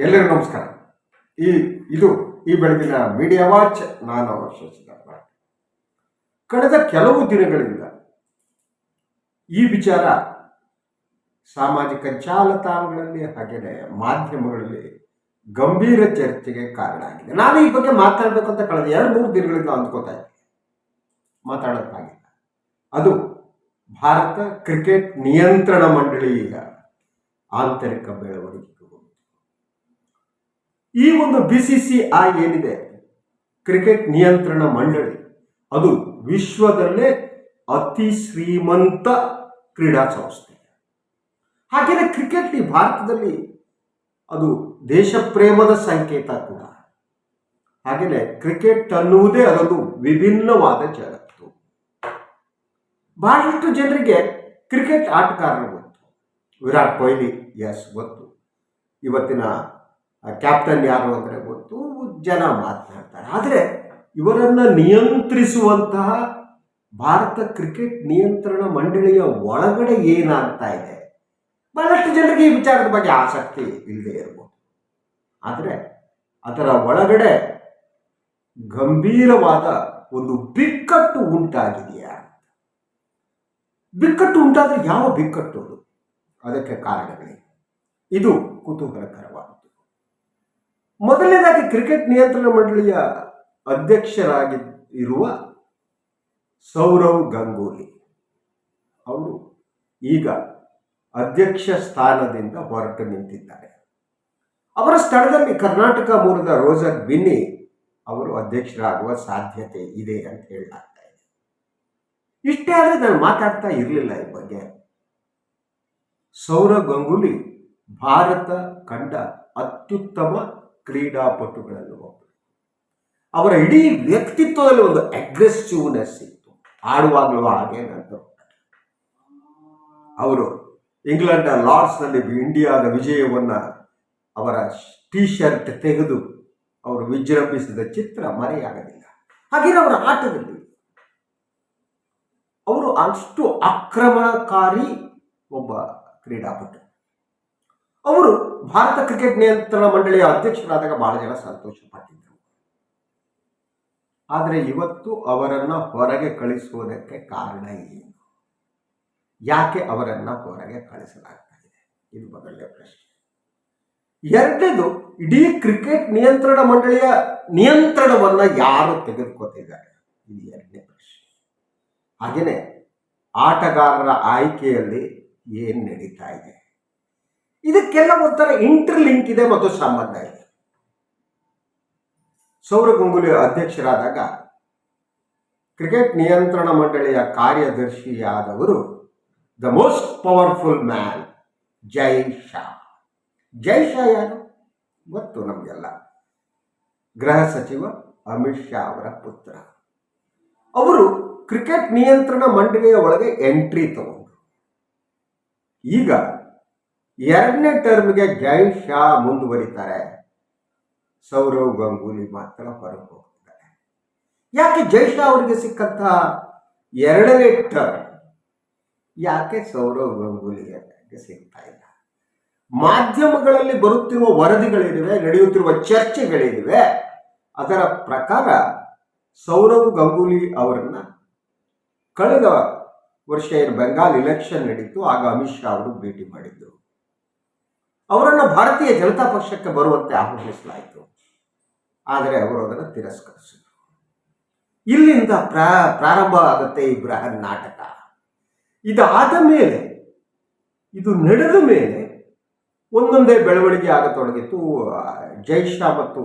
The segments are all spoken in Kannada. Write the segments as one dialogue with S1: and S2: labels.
S1: ಎಲ್ಲರಿಗೂ ನಮಸ್ಕಾರ. ಈ, ಇದು ಈ ಬೆಳಗಿನ ಮೀಡಿಯಾ ವಾಚ್ ನಾನು ಭಟ್. ಕಳೆದ ಕೆಲವು ದಿನಗಳಿಂದ ಈ ವಿಚಾರ ಸಾಮಾಜಿಕ ಜಾಲತಾಣಗಳಲ್ಲಿ ಹಾಗೆಯೇ ಮಾಧ್ಯಮಗಳಲ್ಲಿ ಗಂಭೀರ ಚರ್ಚೆಗೆ ಕಾರಣ ಆಗಿದೆ. ನಾನು ಈ ಬಗ್ಗೆ ಮಾತಾಡಬೇಕು ಅಂತ ಕಳೆದ ಎರಡು, ಮೂರು ದಿನಗಳಿಂದ ಅಂದ್ಕೋತಾ ಇದ್ದೆ ಮಾತಾಡೋಕ್ಕಾಗಿಲ್ಲ. ಅದು ಭಾರತ ಕ್ರಿಕೆಟ್ ನಿಯಂತ್ರಣ ಮಂಡಳಿ ಈಗ ಆಂತರಿಕ ಬೆಳವಣಿಗೆಗಳು ಈ ಒಂದು ಬಿ ಸಿ ಸಿ ಐ ಏನಿದೆ? ಕ್ರಿಕೆಟ್ ನಿಯಂತ್ರಣ ಮಂಡಳಿ. ಅದು ವಿಶ್ವದಲ್ಲೇ ಅತಿ ಶ್ರೀಮಂತ ಕ್ರೀಡಾ ಸಂಸ್ಥೆ. ಹಾಗೆಯೇ ಕ್ರಿಕೆಟ್ ಈ ಭಾರತದಲ್ಲಿ ಅದು ದೇಶ ಪ್ರೇಮದ ಸಂಕೇತ ಕೂಡ. ಹಾಗೆಯೇ ಕ್ರಿಕೆಟ್ ಅನ್ನುವುದೇ ಅದೊಂದು ವಿಭಿನ್ನವಾದ ಜಗತ್ತು. ಬಹಳಷ್ಟು ಜನರಿಗೆ ಕ್ರಿಕೆಟ್ ಆಟಗಾರರು ಗೊತ್ತು. ವಿರಾಟ್ ಕೊಹ್ಲಿ ಎಸ್ ಗೊತ್ತು. ಇವತ್ತಿನ ಕ್ಯಾಪ್ಟನ್ ಯಾರು ಅಂದರೆ ಗೊತ್ತು, ಜನ ಮಾತನಾಡ್ತಾರೆ. ಆದರೆ ಇವರನ್ನು ನಿಯಂತ್ರಿಸುವಂತಹ ಭಾರತ ಕ್ರಿಕೆಟ್ ನಿಯಂತ್ರಣ ಮಂಡಳಿಯ ಒಳಗಡೆ ಏನಾಗ್ತಾ ಇದೆ? ಬಹಳಷ್ಟು ಜನರಿಗೆ ಈ ವಿಚಾರದ ಬಗ್ಗೆ ಆಸಕ್ತಿ ಇಲ್ಲದೆ ಇರ್ಬೋದು. ಆದರೆ ಅದರ ಒಳಗಡೆ ಗಂಭೀರವಾದ ಒಂದು ಬಿಕ್ಕಟ್ಟು ಉಂಟಾಗಿದೆಯಾ ಬಿಕ್ಕಟ್ಟು ಉಂಟಾದರೆ ಯಾವ ಬಿಕ್ಕಟ್ಟು ಅದು? ಅದಕ್ಕೆ ಕಾರಣಗಳಿವೆ ಇದು ಕುತೂಹಲಕರವಾದದ್ದು. ಮೊದಲನೇದಾಗಿ ಕ್ರಿಕೆಟ್ ನಿಯಂತ್ರಣ ಮಂಡಳಿಯ ಅಧ್ಯಕ್ಷರಾಗಿ ಇರುವ ಸೌರವ್ ಗಂಗೂಲಿ ಅವರು ಈಗ ಅಧ್ಯಕ್ಷ ಸ್ಥಾನದಿಂದ ಹೊರಟು ನಿಂತಿದ್ದಾರೆ. ಅವರ ಸ್ಥಳದಲ್ಲಿ ಕರ್ನಾಟಕ ಮೂಲದ ರೋಜರ್ ಬಿನ್ನಿ ಅವರು ಅಧ್ಯಕ್ಷರಾಗುವ ಸಾಧ್ಯತೆ ಇದೆ ಅಂತ ಹೇಳಲಾಗ್ತಾ ಇದೆ. ಇಷ್ಟೇ ಆದರೆ ನಾನು ಮಾತಾಡ್ತಾ ಇರಲಿಲ್ಲ ಈ ಬಗ್ಗೆ. ಸೌರವ್ ಗಂಗೂಲಿ ಭಾರತ ಕಂಡ ಅತ್ಯುತ್ತಮ ಕ್ರೀಡಾಪಟುಗಳಲ್ಲಿ ಒಬ್ಬರು. ಅವರ ಇಡೀ ವ್ಯಕ್ತಿತ್ವದಲ್ಲಿ ಒಂದು ಅಗ್ರೆಸಿವ್ನೆಸ್ ಇತ್ತು. ಆಡುವಾಗಲೂ ಹಾಗೆ ನಂತರ ಅವರು ಇಂಗ್ಲೆಂಡ್ನ ಲಾರ್ಡ್ಸ್ನಲ್ಲಿ ಇಂಡಿಯಾದ ವಿಜಯವನ್ನು ಅವರ ಟೀ ಶರ್ಟ್ ತೆಗೆದು ಅವರು ವಿಜೃಂಭಿಸಿದ ಚಿತ್ರ ಮರೆಯಾಗಲಿಲ್ಲ. ಹಾಗೆ ಅವರ ಆಟದಲ್ಲಿ. ಅವರು ಅಷ್ಟು ಆಕ್ರಮಣಕಾರಿ ಒಬ್ಬ ಕ್ರೀಡಾಪಟು. ಅವರು ಭಾರತ ಕ್ರಿಕೆಟ್ ನಿಯಂತ್ರಣ ಮಂಡಳಿಯ ಅಧ್ಯಕ್ಷರಾದಾಗ ಬಹಳ ಜನ ಸಂತೋಷ ಪಟ್ಟಿದ್ದರು. ಆದರೆ ಇವತ್ತು ಅವರನ್ನು ಹೊರಗೆ ಕಳಿಸುವುದಕ್ಕೆ ಕಾರಣ ಏನು? ಯಾಕೆ ಅವರನ್ನು ಹೊರಗೆ ಕಳಿಸಲಾಗ್ತಾ ಇದೆ? ಇದು ಮೊದಲನೇ ಪ್ರಶ್ನೆ. ಎರಡನೇದು, ಇಡೀ ಕ್ರಿಕೆಟ್ ನಿಯಂತ್ರಣ ಮಂಡಳಿಯ ನಿಯಂತ್ರಣವನ್ನು ಯಾರು ತೆಗೆದುಕೊತಿದ್ದಾರೆ? ಇದು ಎರಡನೇ ಪ್ರಶ್ನೆ. ಹಾಗೆಯೇ ಆಟಗಾರರ ಆಯ್ಕೆಯಲ್ಲಿ ಏನು ನಡೀತಾ ಇದೆ? ಇದಕ್ಕೆಲ್ಲ ಒಂಥರ ಇಂಟರ್ಲಿಂಕ್ ಇದೆ ಮತ್ತು ಸಂಬಂಧ ಇದೆ. ಸೌರವ್ ಗಂಗೂಲಿ ಅಧ್ಯಕ್ಷರಾದಾಗ ಕ್ರಿಕೆಟ್ ನಿಯಂತ್ರಣ ಮಂಡಳಿಯ ಕಾರ್ಯದರ್ಶಿಯಾದವರು the most powerful man Jay Shah Jay Shah ಯಾರು? ಗೊತ್ತು ನಮಗೆಲ್ಲ. ಗೃಹ ಸಚಿವ ಅಮಿತ್ ಶಾ ಅವರ ಪುತ್ರ. ಅವರು ಕ್ರಿಕೆಟ್ ನಿಯಂತ್ರಣ ಮಂಡಳಿಯ ಒಳಗೆ ಎಂಟ್ರಿ ತಗೊಂಡ್ರು. ಈಗ ಎರಡನೇ ಟರ್ಮ್ಗೆ ಜೈ ಶಾ ಮುಂದುವರಿತಾರೆ. ಸೌರವ್ ಗಂಗೂಲಿ ಮಾತ್ರ ಹೊರಗೆ ಹೋಗ್ತಾರೆ ಯಾಕೆ ಜೈ ಶಾ ಅವರಿಗೆ ಸಿಕ್ಕಂತ? ಎರಡನೇ ಟರ್ಮ್ ಯಾಕೆ ಸೌರವ್ ಗಂಗೂಲಿಗೆ ಸಿಗ್ತಾ ಇಲ್ಲ? ಮಾಧ್ಯಮಗಳಲ್ಲಿ ಬರುತ್ತಿರುವ ವರದಿಗಳಿವೆ ನಡೆಯುತ್ತಿರುವ ಚರ್ಚೆಗಳಿವೆ ಅದರ ಪ್ರಕಾರ ಸೌರವ್ ಗಂಗೂಲಿ ಅವರನ್ನ ಕಳೆದ ವರ್ಷ ಏನು ಬೆಂಗಾಲ್ ಇಲೆಕ್ಷನ್ ನಡೀತು, ಆಗ ಅಮಿತ್ ಶಾ ಅವರು ಭೇಟಿ ಮಾಡಿದ್ರು. ಅವರನ್ನು ಭಾರತೀಯ ಜನತಾ ಪಕ್ಷಕ್ಕೆ ಬರುವಂತೆ ಆಹ್ವಾನಿಸಲಾಯಿತು. ಆದರೆ ಅವರು ಅದನ್ನು ತಿರಸ್ಕರಿಸಿದರು. ಇಲ್ಲಿಂದ ಪ್ರಾ, ಪ್ರಾರಂಭ ಆಗುತ್ತೆ ಈ ಬೃಹನ್ ನಾಟಕ. ಇದಾದ ಮೇಲೆ, ಇದು ನಡೆದ ಮೇಲೆ ಒಂದೊಂದೇ ಬೆಳವಣಿಗೆ ಆಗತೊಡಗಿತ್ತು ಜೈ ಶಾ ಮತ್ತು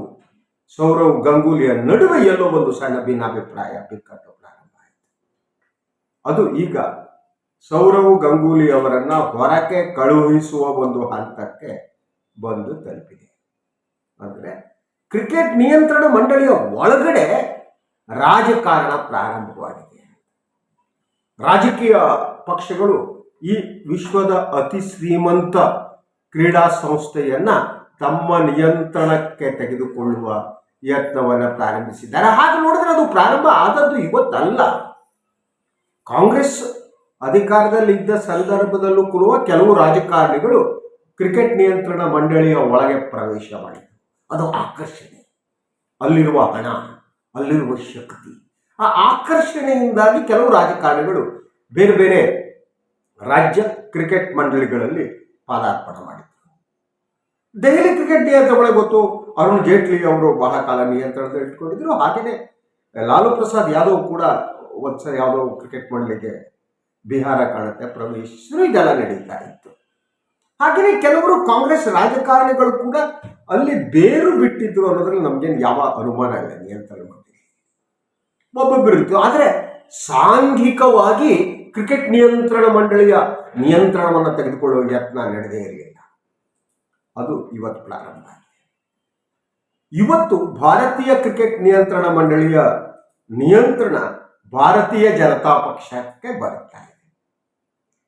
S1: ಸೌರವ್ ಗಂಗೂಲಿಯ ನಡುವೆ ಎಲ್ಲೋ ಒಂದು ಸಣ್ಣ ಭಿನ್ನಾಭಿಪ್ರಾಯ ಬಿಕ್ಕಟ್ಟು ಪ್ರಾರಂಭ ಆಯಿತು. ಅದು ಈಗ ಸೌರವ್ ಗಂಗೂಲಿ ಅವರನ್ನ ಹೊರಕ್ಕೆ ಕಳುಹಿಸುವ ಒಂದು ಹಂತಕ್ಕೆ ಬಂದು ತಲುಪಿದೆ. ಅಂದರೆ ಕ್ರಿಕೆಟ್ ನಿಯಂತ್ರಣ ಮಂಡಳಿಯ ಒಳಗಡೆ ರಾಜಕಾರಣ ಪ್ರಾರಂಭವಾಗಿದೆ. ರಾಜಕೀಯ ಪಕ್ಷಗಳು ಈ ವಿಶ್ವದ ಅತಿ ಶ್ರೀಮಂತ ಕ್ರೀಡಾ ಸಂಸ್ಥೆಯನ್ನ ತಮ್ಮ ನಿಯಂತ್ರಣಕ್ಕೆ ತೆಗೆದುಕೊಳ್ಳುವ ಯತ್ನವನ್ನು ಪ್ರಾರಂಭಿಸಿದ್ದಾರೆ. ಹಾಗೆ ನೋಡಿದ್ರೆ ಅದು ಪ್ರಾರಂಭ ಆದದ್ದು ಇವತ್ತಲ್ಲ. ಕಾಂಗ್ರೆಸ್ ಅಧಿಕಾರದಲ್ಲಿದ್ದ ಸಂದರ್ಭದಲ್ಲೂ ಕೂಡ ಕೆಲವು ರಾಜಕಾರಣಿಗಳು ಕ್ರಿಕೆಟ್ ನಿಯಂತ್ರಣ ಮಂಡಳಿಯ ಒಳಗೆ ಪ್ರವೇಶ ಮಾಡಿದರು. ಅದು ಆಕರ್ಷಣೆ. ಅಲ್ಲಿರುವ ಹಣ, ಅಲ್ಲಿರುವ ಶಕ್ತಿ. ಆ ಆಕರ್ಷಣೆಯಿಂದಾಗಿ ಕೆಲವು ರಾಜಕಾರಣಿಗಳು ಬೇರೆ ಬೇರೆ ರಾಜ್ಯ ಕ್ರಿಕೆಟ್ ಮಂಡಳಿಗಳಲ್ಲಿ ಪಾದಾರ್ಪಣೆ ಮಾಡಿದರು. ದೆಹಲಿ ಕ್ರಿಕೆಟ್ ನಿಯಂತ್ರಣಗಳೇ ಗೊತ್ತು, ಅರುಣ್ ಜೇಟ್ಲಿ ಅವರು ಬಹಳ ಕಾಲ ನಿಯಂತ್ರಣದಲ್ಲಿ ಇಟ್ಕೊಂಡಿದ್ರು. ಹಾಗೆಯೇ ಲಾಲು ಪ್ರಸಾದ್ ಯಾದವ್ ಕೂಡ ಒಂದ್ಸಲ ಯಾವುದೋ ಕ್ರಿಕೆಟ್ ಮಂಡಳಿಗೆ ಬಿಹಾರ ಕಾಣುತ್ತೆ ಪ್ರವೇಶಿಸಿದ್ರು ಇದೆಲ್ಲ ನಡೀತಾ ಇತ್ತು. ಹಾಗೆಯೇ ಕೆಲವರು ಕಾಂಗ್ರೆಸ್ ರಾಜಕಾರಣಿಗಳು ಕೂಡ ಅಲ್ಲಿ ಬೇರು ಬಿಟ್ಟಿದ್ರು ಅನ್ನೋದ್ರಲ್ಲಿ ನಮ್ಗೇನು ಯಾವ ಅನುಮಾನ ಇಲ್ಲ, ನಿಯಂತ್ರಣ ಮಂಡಳಿ ಒಬ್ಬೊಬ್ಬರು ಇತ್ತು ಆದರೆ ಸಾಂಘಿಕವಾಗಿ ಕ್ರಿಕೆಟ್ ನಿಯಂತ್ರಣ ಮಂಡಳಿಯ ನಿಯಂತ್ರಣವನ್ನು ತೆಗೆದುಕೊಳ್ಳುವ ಯತ್ನ ನಡೆದೇ ಇರಲಿಲ್ಲ. ಅದು ಇವತ್ತು ಪ್ರಾರಂಭ ಆಗಿದೆ. ಇವತ್ತು ಭಾರತೀಯ ಕ್ರಿಕೆಟ್ ನಿಯಂತ್ರಣ ಮಂಡಳಿಯ ನಿಯಂತ್ರಣ ಭಾರತೀಯ ಜನತಾ ಪಕ್ಷಕ್ಕೆ ಬರುತ್ತಾ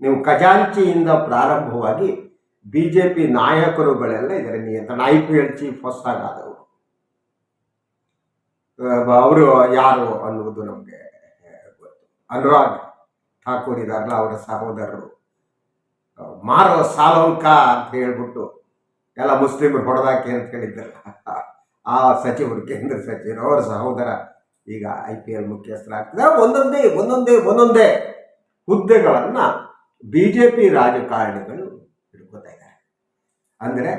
S1: ನೀವು ಖಜಾಂಚಿಯಿಂದ ಪ್ರಾರಂಭವಾಗಿ ಬಿ ಜೆ ಪಿ ನಾಯಕರುಗಳೆಲ್ಲ ಇದರ ನಿಯಂತ್ರಣ ಐ ಪಿ ಎಲ್ ಚೀಫ್ ಹೊಸದಾದವರು ಅವರು ಯಾರು ಅನ್ನುವುದು ನಮಗೆ ಗೊತ್ತು. ಅನುರಾಗ್ ಠಾಕೂರ್ ಇದಾರಲ್ಲ ಅವರ ಸಹೋದರರು. ಮಾರೋ ಸಾಲೋಂಕ ಅಂತ ಹೇಳ್ಬಿಟ್ಟು ಎಲ್ಲ ಮುಸ್ಲಿಮರು ಹೊಡೆದಾಕೆ ಅಂತ ಹೇಳಿದ್ರಲ್ಲ. ಆ ಸಚಿವರು, ಕೇಂದ್ರ ಸಚಿವರು, ಅವರ ಸಹೋದರ ಈಗ ಐ ಪಿ ಎಲ್ ಮುಖ್ಯಸ್ಥರಾಗ್ತದೆ ಒಂದೊಂದೇ ಒಂದೊಂದೇ ಒಂದೊಂದೇ ಹುದ್ದೆಗಳನ್ನು ಬಿ ಜೆ ಪಿ ರಾಜಕಾರಣಿಗಳು ಹಿಡ್ಕೋತಾ ಇದ್ದಾರೆ. ಅಂದರೆ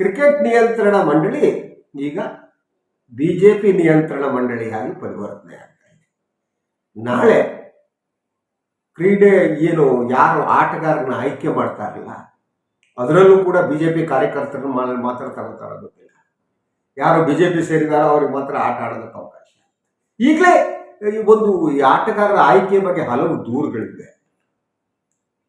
S1: ಕ್ರಿಕೆಟ್ ನಿಯಂತ್ರಣ ಮಂಡಳಿ ಈಗ ಬಿ ಜೆ ಪಿ ನಿಯಂತ್ರಣ ಮಂಡಳಿಯಾಗಿ ಪರಿವರ್ತನೆ ಆಗ್ತಾ ಇದೆ. ನಾಳೆ ಕ್ರೀಡೆ ಏನು ಯಾರು ಆಟಗಾರನ ಆಯ್ಕೆ ಮಾಡ್ತಾರಲ್ಲ ಅದರಲ್ಲೂ ಕೂಡ ಬಿ ಜೆ ಪಿ ಕಾರ್ಯಕರ್ತರನ್ನು ಮಾತ್ರ ತಗೋತಾರ ಗೊತ್ತಿಲ್ಲ. ಯಾರು ಬಿ ಜೆ ಪಿ ಸೇರಿದಾರೋ ಅವ್ರಿಗೆ ಮಾತ್ರ ಆಟ ಆಡೋದಕ್ಕೆ ಅವಕಾಶ. ಈಗಲೇ ಒಂದು ಈ ಆಟಗಾರರ ಆಯ್ಕೆ ಬಗ್ಗೆ ಹಲವು ದೂರುಗಳಿವೆ.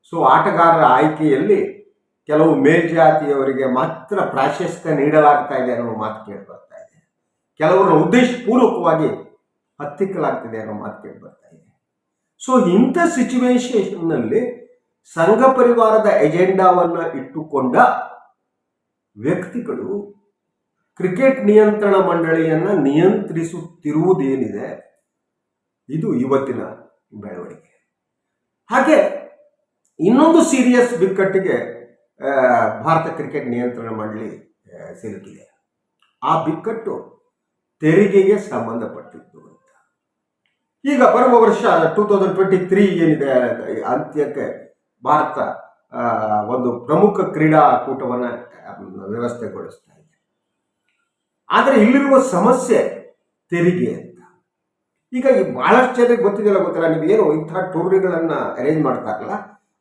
S1: ಸೊ ಆಟಗಾರರ ಆಯ್ಕೆಯಲ್ಲಿ ಕೆಲವು ಮೇಲ್ಜಾತಿಯವರಿಗೆ ಮಾತ್ರ ಪ್ರಾಶಸ್ತ್ಯ ನೀಡಲಾಗ್ತಾ ಇದೆ ಅನ್ನೋ ಮಾತು ಕೇಳಿ ಬರ್ತಾ ಇದೆ. ಕೆಲವರನ್ನು ಉದ್ದೇಶಪೂರ್ವಕವಾಗಿ ಹತ್ತಿಕ್ಕಲಾಗ್ತಿದೆ ಅನ್ನೋ ಮಾತು ಕೇಳಿ ಬರ್ತಾ ಇದೆ. ಸೊ ಇಂಥ ಸಿಚುವೇಶನ್ನಲ್ಲಿ ಸಂಘ ಪರಿವಾರದ ಎಜೆಂಡಾವನ್ನ ಇಟ್ಟುಕೊಂಡ ವ್ಯಕ್ತಿಗಳು ಕ್ರಿಕೆಟ್ ನಿಯಂತ್ರಣ ಮಂಡಳಿಯನ್ನ ನಿಯಂತ್ರಿಸುತ್ತಿರುವುದೇನಿದೆ, ಇದು ಇವತ್ತಿನ ಬೆಳವಣಿಗೆ. ಹಾಗೆ ಇನ್ನೊಂದು ಸೀರಿಯಸ್ ಬಿಕ್ಕಟ್ಟಿಗೆ ಭಾರತ ಕ್ರಿಕೆಟ್ ನಿಯಂತ್ರಣ ಮಂಡಳಿ ಸಿಲುಕಿದೆ. ಆ ಬಿಕ್ಕಟ್ಟು ತೆರಿಗೆಗೆ ಸಂಬಂಧಪಟ್ಟಿದ್ದು ಅಂತ. ಈಗ ಬರುವ ವರ್ಷ ಟೂ ತೌಸಂಡ್ ಟ್ವೆಂಟಿ ತ್ರೀ ಏನಿದೆ, ಅಂತ್ಯಕ್ಕೆ ಭಾರತ ಒಂದು ಪ್ರಮುಖ ಕ್ರೀಡಾಕೂಟವನ್ನು ವ್ಯವಸ್ಥೆಗೊಳಿಸ್ತಾ ಇದೆ. ಆದರೆ ಇಲ್ಲಿರುವ ಸಮಸ್ಯೆ ತೆರಿಗೆ ಅಂತ. ಈಗ ಬಹಳಷ್ಟು ಜನರಿಗೆ ಗೊತ್ತಿದೆಯಲ್ಲ ಗೊತ್ತಿಲ್ಲ ನೀವು ಏನು ಇಂಥ ಟೂರ್ನಿಗಳನ್ನು ಅರೇಂಜ್ ಮಾಡ್ತಾರಲ್ಲ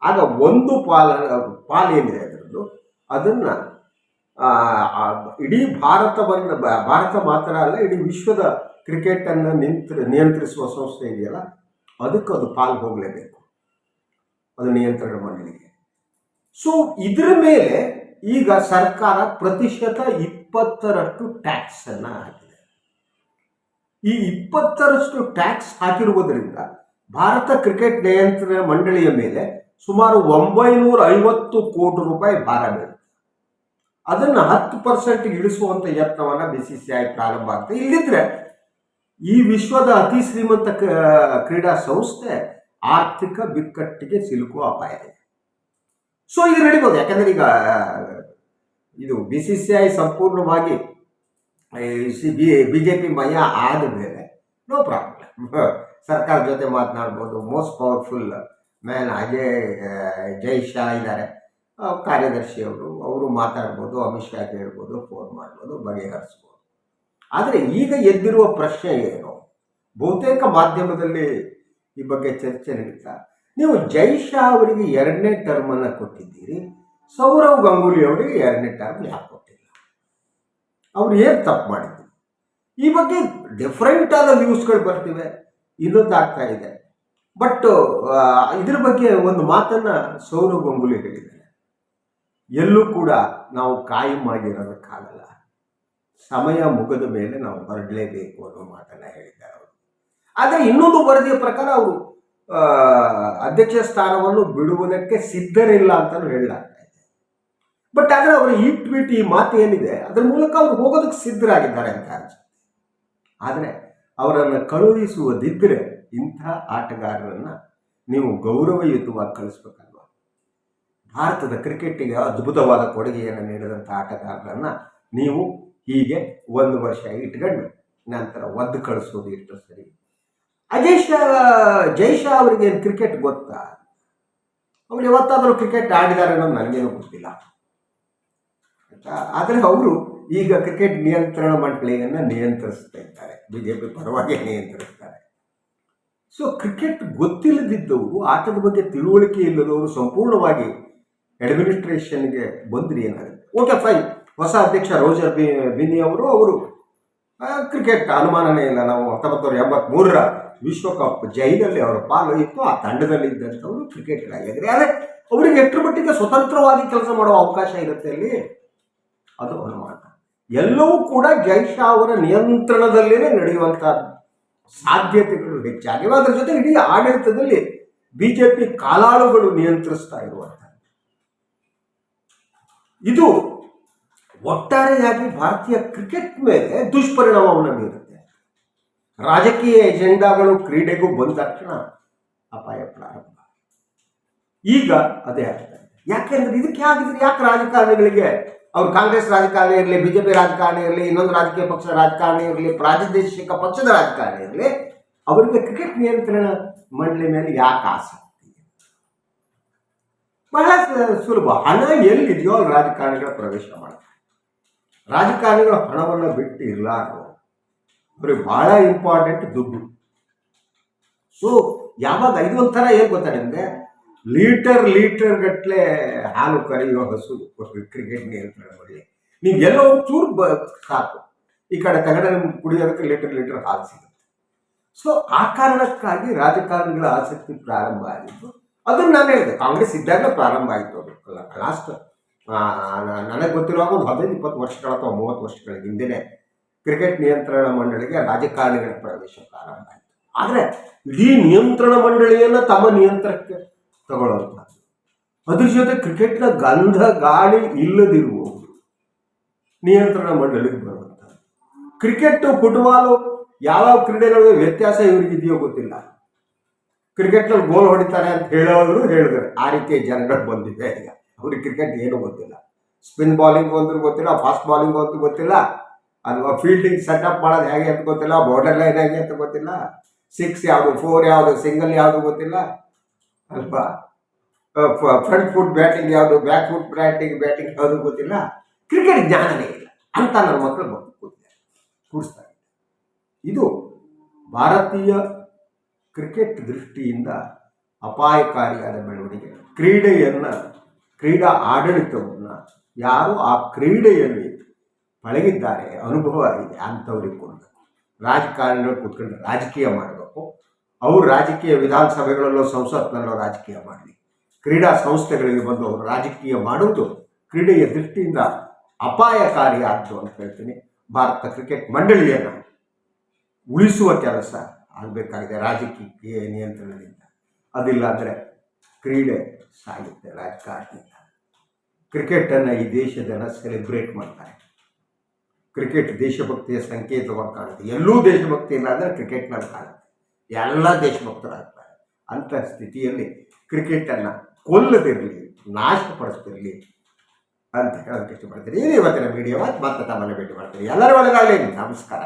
S1: ಆಗ ಒಂದು ಪಾಲ, ಪಾಲ್ ಏನಿದೆ ಅದರದ್ದು. ಅದನ್ನು ಇಡೀ ಭಾರತವನ್ನು ಭಾರತ ಮಾತ್ರ ಅಲ್ಲ, ಇಡೀ ವಿಶ್ವದ ಕ್ರಿಕೆಟನ್ನು ನಿಂತ್ರ ನಿಯಂತ್ರಿಸುವ ಸಂಸ್ಥೆ ಇದೆಯಲ್ಲ, ಅದಕ್ಕೆ ಅದು ಪಾಲು ಹೋಗಲೇಬೇಕು. ಅದು ನಿಯಂತ್ರಣ ಮಂಡಳಿಗೆ. ಸೊ ಇದರ ಮೇಲೆ ಈಗ ಸರ್ಕಾರ ಪ್ರತಿಶತ ಇಪ್ಪತ್ತರಷ್ಟು ಟ್ಯಾಕ್ಸ್ ಅನ್ನ ಹಾಕಿದೆ. ಈ ಇಪ್ಪತ್ತರಷ್ಟು ಟ್ಯಾಕ್ಸ್ ಹಾಕಿರುವುದರಿಂದ ಭಾರತ ಕ್ರಿಕೆಟ್ ನಿಯಂತ್ರಣ ಮಂಡಳಿಯ ಮೇಲೆ ಸುಮಾರು ಒಂಬೈನೂರ ಐವತ್ತು ಕೋಟಿ ರೂಪಾಯಿ ಭಾರ ಬೀಳುತ್ತೆ ಅದನ್ನ ಹತ್ತು ಪರ್ಸೆಂಟ್ ಇಳಿಸುವಂತ ಯತ್ನವನ್ನ ಬಿ ಸಿ ಸಿ ಐ ಪ್ರಾರಂಭ ಆಗ್ತದೆ ಇಲ್ಲಿದ್ರೆ ಈ ವಿಶ್ವದ ಅತಿ ಶ್ರೀಮಂತ ಕ್ರೀಡಾ ಸಂಸ್ಥೆ ಆರ್ಥಿಕ ಬಿಕ್ಕಟ್ಟಿಗೆ ಸಿಲುಕುವ ಅಪಾಯ ಇದೆ. ಸೊ ಇದು ನಡೀಬೋದು. ಯಾಕಂದ್ರೆ ಈಗ, ಇದು ಬಿ ಸಿ ಸಿ ಐ ಸಂಪೂರ್ಣವಾಗಿ ಬಿ ಜೆ ಪಿ ಮಯ ಆದ ಮೇಲೆ ನೋ ಪ್ರಾಬ್ಲಮ್ ಸರ್ಕಾರ ಜೊತೆ ಮಾತನಾಡ್ಬೋದು. Most powerful man Ajay Jay Shah ಇದ್ದಾರೆ ಕಾರ್ಯದರ್ಶಿಯವರು, ಅವರು ಮಾತಾಡ್ಬೋದು, ಅಮಿತ್ ಶಾ ಹೇಳ್ಬೋದು ಫೋನ್ ಮಾಡ್ಬೋದು ಬಗೆಹರಿಸ್ಬೋದು ಆದರೆ ಈಗ ಎದ್ದಿರುವ ಪ್ರಶ್ನೆ ಏನು? ಬಹುತೇಕ ಮಾಧ್ಯಮದಲ್ಲಿ ಈ ಬಗ್ಗೆ ಚರ್ಚೆ ನಡೀತಾ. ನೀವು ಜೈ ಶಾ ಅವರಿಗೆ ಎರಡನೇ ಟರ್ಮನ್ನು ಕೊಟ್ಟಿದ್ದೀರಿ, ಸೌರವ್ ಗಂಗೂಲಿ ಅವರಿಗೆ ಎರಡನೇ ಟರ್ಮ್ ಯಾಕೆ ಕೊಟ್ಟಿಲ್ಲ? ಅವ್ರು ಏನು ತಪ್ಪು ಮಾಡಿದ್ರು? ಈ ಬಗ್ಗೆ ಡಿಫ್ರೆಂಟ್ ಆದ ನ್ಯೂಸ್ಗಳು ಬರ್ತಿವೆ. ಇನ್ನೊಂದು ಆಗ್ತಾ ಇದೆ. ಬಟ್ ಇದ್ರ ಬಗ್ಗೆ ಒಂದು ಮಾತನ್ನ ಸೌರವ್ ಗಂಗೂಲಿ ಹೇಳಿದ್ದಾರೆ. ಎಲ್ಲೂ ಕೂಡ ನಾವು ಕಾಯಂ ಆಗಿರೋದಕ್ಕಾಗಲ್ಲ. ಸಮಯ ಮುಗಿದ ಮೇಲೆ ನಾವು ಹೊರಡಲೇಬೇಕು ಅನ್ನೋ ಮಾತನ್ನ ಹೇಳಿದ್ದಾರೆ ಅವರು. ಆದರೆ ಇನ್ನೊಂದು ವರದಿಯ ಪ್ರಕಾರ ಅವರು ಅಧ್ಯಕ್ಷ ಸ್ಥಾನವನ್ನು ಬಿಡುವುದಕ್ಕೆ ಸಿದ್ಧರಿಲ್ಲ ಅಂತಲೂ ಹೇಳಲಾಗ್ತಾ ಇದೆ. ಬಟ್ ಆದರೆ ಅವರ ಈ ಟ್ವೀಟ್, ಈ ಮಾತು ಏನಿದೆ, ಅದರ ಮೂಲಕ ಅವರು ಹೋಗೋದಕ್ಕೆ ಸಿದ್ಧರಾಗಿದ್ದಾರೆ ಅಂತ ಅನ್ಸುತ್ತೆ. ಆದರೆ ಅವರನ್ನು ಕಳುಹಿಸುವುದಿದ್ದರೆ ಇಂಥ ಆಟಗಾರರನ್ನು ನೀವು ಗೌರವಯುತವಾಗಿ ಕಳಿಸ್ಬೇಕಲ್ವಾ? ಭಾರತದ ಕ್ರಿಕೆಟಿಗೆ ಅದ್ಭುತವಾದ ಕೊಡುಗೆಯನ್ನು ನೀಡಿದಂಥ ಆಟಗಾರರನ್ನು ನೀವು ಹೀಗೆ ಒಂದು ವರ್ಷ ಇಟ್ಕೊಂಡು ನಂತರ ಒದ್ದು ಕಳಿಸೋದು ಎಷ್ಟು ಸರಿ. ಅಜಯ್ ಶಾ, ಜಯ್ ಶಾ ಅವರಿಗೆ ಕ್ರಿಕೆಟ್ ಗೊತ್ತಾ? ಅವ್ರು ಯಾವತ್ತಾದರೂ ಕ್ರಿಕೆಟ್ ಆಡಿದ್ದಾರೆ ಅನ್ನೋದು ನನಗೇನು ಗೊತ್ತಿಲ್ಲ. ಆದರೆ ಅವರು ಈಗ ಕ್ರಿಕೆಟ್ ನಿಯಂತ್ರಣ ಮಂಡಳಿಯನ್ನು ನಿಯಂತ್ರಿಸ್ತಾ ಇದ್ದಾರೆ. ಬಿ ಜೆ ಪಿ ಪರವಾಗಿ ನಿಯಂತ್ರಿಸ್ತಾರೆ. ಸೊ ಕ್ರಿಕೆಟ್ ಗೊತ್ತಿಲ್ಲದಿದ್ದವರು ಆಟದ ಬಗ್ಗೆ ತಿಳುವಳಿಕೆ ಇಲ್ಲದವರು ಸಂಪೂರ್ಣವಾಗಿ ಅಡ್ಮಿನಿಸ್ಟ್ರೇಷನ್ಗೆ ಬಂದ್ರಿ ಏನಾಗುತ್ತೆ? ಓಕೆ ಫೈನ್ ಹೊಸ ಅಧ್ಯಕ್ಷ ರೋಜರ್ ಬಿ ಬಿನಿ ಅವರು ಅವರು ಕ್ರಿಕೆಟ್ ಅನುಮಾನನೇ ಇಲ್ಲ. ನಾವು ಹತ್ತೊಂಬತ್ತು ನೂರ ಎಂಬತ್ಮೂರರ ವಿಶ್ವಕಪ್ ಜೈನಲ್ಲಿ ಅವರ ಪಾಲು ಇತ್ತು. ಆ ತಂಡದಲ್ಲಿ ಇದ್ದಂಥವರು ಆಗಿದ್ರೆ ಆದರೆ, ಅವರಿಗೆ ಎಷ್ಟರ ಮಟ್ಟಿಗೆ ಸ್ವತಂತ್ರವಾಗಿ ಕೆಲಸ ಮಾಡುವ ಅವಕಾಶ ಇರುತ್ತೆ ಅಲ್ಲಿ? ಅದು ಅನುಮಾನ. ಎಲ್ಲವೂ ಕೂಡ ಜೈಶಾ ಅವರ ನಿಯಂತ್ರಣದಲ್ಲೇ ನಡೆಯುವಂಥ ಸಾಧ್ಯತೆಗಳು ಹೆಚ್ಚಾಗಿವೆ ಅದರ ಜೊತೆ ಇಡೀ ಆಡಳಿತದಲ್ಲಿ ಬಿಜೆಪಿ ಕಾಲಾಳುಗಳು ನಿಯಂತ್ರಿಸ್ತಾ ಇರುವಂತಹ ಇದು ಒಟ್ಟಾರೆಯಾಗಿ ಭಾರತೀಯ ಕ್ರಿಕೆಟ್ ಮೇಲೆ ದುಷ್ಪರಿಣಾಮವನ್ನು ಬೀರುತ್ತೆ. ರಾಜಕೀಯ ಎಜೆಂಡಾಗಳು ಕ್ರೀಡೆಗೂ ಬಂದ ತಕ್ಷಣ ಅಪಾಯ ಪ್ರಾರಂಭ. ಈಗ ಅದೇ ಆಗ್ತದೆ ಯಾಕೆಂದ್ರೆ ಇದಕ್ಕೆ ಆಗಿದ್ರೆ ಯಾಕೆ ರಾಜಕಾರಣಿಗಳಿಗೆ ಅವ್ರು ಕಾಂಗ್ರೆಸ್ ರಾಜಕಾರಣಿ ಇರಲಿ, ಬಿಜೆಪಿ ರಾಜಕಾರಣಿ ಇರಲಿ, ಇನ್ನೊಂದು ರಾಜಕೀಯ ಪಕ್ಷದ ರಾಜಕಾರಣಿ ಇರಲಿ ಪ್ರಾದೇಶಿಕ ಪಕ್ಷದ ರಾಜಕಾರಣಿ ಇರಲಿ, ಅವರಿಗೆ ಕ್ರಿಕೆಟ್ ನಿಯಂತ್ರಣ ಮಂಡಳಿ ಮೇಲೆ ಯಾಕೆ ಆಸಕ್ತಿ? ಬಹಳ ಸುಲಭ. ಹಣ ಎಲ್ಲಿದೆಯೋ ಅಲ್ಲಿ ರಾಜಕಾರಣಿಗಳ ಪ್ರವೇಶ ಮಾಡ್ತಾರೆ. ರಾಜಕಾರಣಿಗಳು ಹಣವನ್ನು ಬಿಟ್ಟು ಇರಲಾರು ಅವ್ರಿಗೆ ಬಹಳ ಇಂಪಾರ್ಟೆಂಟ್ ದುಡ್ಡು. ಸೊ ಯಾವಾಗ ಇದೊಂಥರ ಏನು ಗೊತ್ತಾ ನಿಮಗೆ? ಲೀಟರ್ ಲೀಟರ್ ಗಟ್ಟಲೆ ಹಾಲು ಕರೆಯುವ ಹಸು ಕ್ರಿಕೆಟ್ ನಿಯಂತ್ರಣ ಮಾಡಿ ನೀವು ಎಲ್ಲೋ ಚೂರು ಬ ಸಾಕು. ಈ ಕಡೆ ತಗಡೆ ಕುಡಿಯೋದಕ್ಕೆ ಲೀಟರ್ ಲೀಟರ್ ಹಾಲು ಸಿಗುತ್ತೆ. ಸೊ ಆ ಕಾರಣಕ್ಕಾಗಿ ರಾಜಕಾರಣಿಗಳ ಆಸಕ್ತಿ ಪ್ರಾರಂಭ ಆಗಿದ್ದು, ಅದನ್ನ ನಾನು ಹೇಳಿದೆ, ಕಾಂಗ್ರೆಸ್ ಇದ್ದಾಗ ಪ್ರಾರಂಭ ಆಯಿತು ಅದು. ಲಾಸ್ಟ್ ನನಗೆ ಗೊತ್ತಿರುವಾಗ ಒಂದು ಹದಿನೈದು, ಇಪ್ಪತ್ತು ವರ್ಷಗಳ ಅಥವಾ ಮೂವತ್ತು ವರ್ಷಗಳ ಹಿಂದೆನೆ ಕ್ರಿಕೆಟ್ ನಿಯಂತ್ರಣ ಮಂಡಳಿಗೆ ರಾಜಕಾರಣಿಗಳ ಪ್ರವೇಶ ಪ್ರಾರಂಭ ಆಯಿತು. ಆದರೆ, ಇಡೀ ನಿಯಂತ್ರಣ ಮಂಡಳಿಯನ್ನು ತಮ್ಮ ನಿಯಂತ್ರಣಕ್ಕೆ ತಗೊಳ್ಳುವಂಥದ್ದು ಅದ್ರ ಜೊತೆ ಕ್ರಿಕೆಟ್ನ ಗಂಧ ಗಾಳಿ ಇಲ್ಲದಿರುವವರು ನಿಯಂತ್ರಣ ಮಂಡಳಿಗೆ ಬರುವಂಥ ಕ್ರಿಕೆಟ್ ಫುಟ್ಬಾಲು ಯಾವ ಕ್ರೀಡೆಗಳಿಗೆ ವ್ಯತ್ಯಾಸ ಇವರಿಗಿದೆಯೋ ಗೊತ್ತಿಲ್ಲ. ಕ್ರಿಕೆಟ್ನಲ್ಲಿ ಗೋಲ್ ಹೊಡಿತಾರೆ ಅಂತ ಹೇಳೋರು ಹೇಳಿದ್ರು ಆ ರೀತಿಯ ಜನಗಳು ಬಂದಿದೆ ಈಗ. ಅವ್ರಿಗೆ ಕ್ರಿಕೆಟ್ ಏನು ಗೊತ್ತಿಲ್ಲ. ಸ್ಪಿನ್ ಬಾಲಿಂಗ್ ಅಂದ್ರೆ ಗೊತ್ತಿಲ್ಲ ಫಾಸ್ಟ್ ಬಾಲಿಂಗ್ ಅಂತೂ ಗೊತ್ತಿಲ್ಲ. ಅಥವಾ ಫೀಲ್ಡಿಂಗ್ ಸೆಟಪ್ ಮಾಡೋದು ಹೇಗೆ ಅಂತ ಗೊತ್ತಿಲ್ಲ ಬಾರ್ಡರ್ ಲೈನ್ ಹೇಗೆ ಅಂತ ಗೊತ್ತಿಲ್ಲ. ಸಿಕ್ಸ್ ಯಾವುದು ಫೋರ್ ಯಾವುದು ಸಿಂಗಲ್ ಯಾವುದು ಗೊತ್ತಿಲ್ಲ. ಅಲ್ವಾ? ಫ್ರಂಟ್ ಫುಟ್ ಬ್ಯಾಟಿಂಗ್ ಯಾವುದು ಬ್ಯಾಕ್ ಫುಟ್ ಬ್ಯಾಟಿಂಗ್ ಬ್ಯಾಟಿಂಗ್ ಯಾವುದು ಗೊತ್ತಿಲ್ಲ? ಕ್ರಿಕೆಟ್ ಜ್ಞಾನನೇ ಇಲ್ಲ. ಅಂತ ನನ್ನ ಮಕ್ಕಳು ಮಕ್ಕಳು ಕೂತಿದ್ದಾರೆ ಕೂಡಿಸ್ತಾರೆ ಇದು ಭಾರತೀಯ ಕ್ರಿಕೆಟ್ ದೃಷ್ಟಿಯಿಂದ ಅಪಾಯಕಾರಿಯಾದ ಬೆಳವಣಿಗೆ. ಕ್ರೀಡೆಯನ್ನು, ಕ್ರೀಡಾ ಆಡಳಿತವನ್ನು ಯಾರು ಆ ಕ್ರೀಡೆಯಲ್ಲಿ ಪಳಗಿದ್ದಾರೆ, ಅನುಭವ ಇದೆ, ಅಂಥವ್ರಿಗೆ ಕೊಡಬೇಕು. ರಾಜಕಾರಣಿಗಳು ಕೂತ್ಕೊಂಡು ರಾಜಕೀಯ ಮಾಡಬೇಕು. ಅವರು ರಾಜಕೀಯ ವಿಧಾನಸಭೆಗಳಲ್ಲೋ ಸಂಸತ್ನಲ್ಲೋ ರಾಜಕೀಯ ಮಾಡಲಿ. ಕ್ರೀಡಾ ಸಂಸ್ಥೆಗಳಿಗೆ ಬಂದು ಅವರು ರಾಜಕೀಯ ಮಾಡುವುದು ಕ್ರೀಡೆಯ ದೃಷ್ಟಿಯಿಂದ ಅಪಾಯಕಾರಿ ಆಯಿತು ಅಂತ ಹೇಳ್ತೀನಿ. ಭಾರತ ಕ್ರಿಕೆಟ್ ಮಂಡಳಿಯನ್ನು ಉಳಿಸುವ ಕೆಲಸ ಆಗಬೇಕಾಗಿದೆ ರಾಜಕೀಯ ನಿಯಂತ್ರಣದಿಂದ. ಅದಿಲ್ಲ ಅಂದರೆ ಕ್ರೀಡೆ ಸಾಗುತ್ತೆ ರಾಜಕಾರಣದಿಂದ ಕ್ರಿಕೆಟನ್ನು ಈ ದೇಶದ ಜನ ಸೆಲೆಬ್ರೇಟ್ ಮಾಡ್ತಾರೆ. ಕ್ರಿಕೆಟ್ ದೇಶಭಕ್ತಿಯ ಸಂಕೇತವಾಗಿ ಕಾಣುತ್ತೆ. ಎಲ್ಲೂ ದೇಶಭಕ್ತಿ ಇಲ್ಲ ಅಂದರೆ ಕ್ರಿಕೆಟ್ನಲ್ಲಿ ಕಾಣುತ್ತೆ. ಎಲ್ಲ ದೇಶಭಕ್ತರಾಗ್ತಾರೆ. ಅಂಥ ಸ್ಥಿತಿಯಲ್ಲಿ ಕ್ರಿಕೆಟನ್ನು ಕೊಲ್ಲದಿರಲಿ, ನಾಶಪಡಿಸ್ತಿರಲಿ ಅಂತ ಹೇಳೋದಕ್ಕೆ ಇಷ್ಟಪಡ್ತೀನಿ. ಇದು ಇವತ್ತಿನ ವಿಡಿಯೋ ಮತ್ತೆ ತಮ್ಮನ್ನು ಭೇಟಿ ಮಾಡ್ತೀನಿ. ಎಲ್ಲರ ಒಳಗಾಗಲಿ. ನಮಸ್ಕಾರ.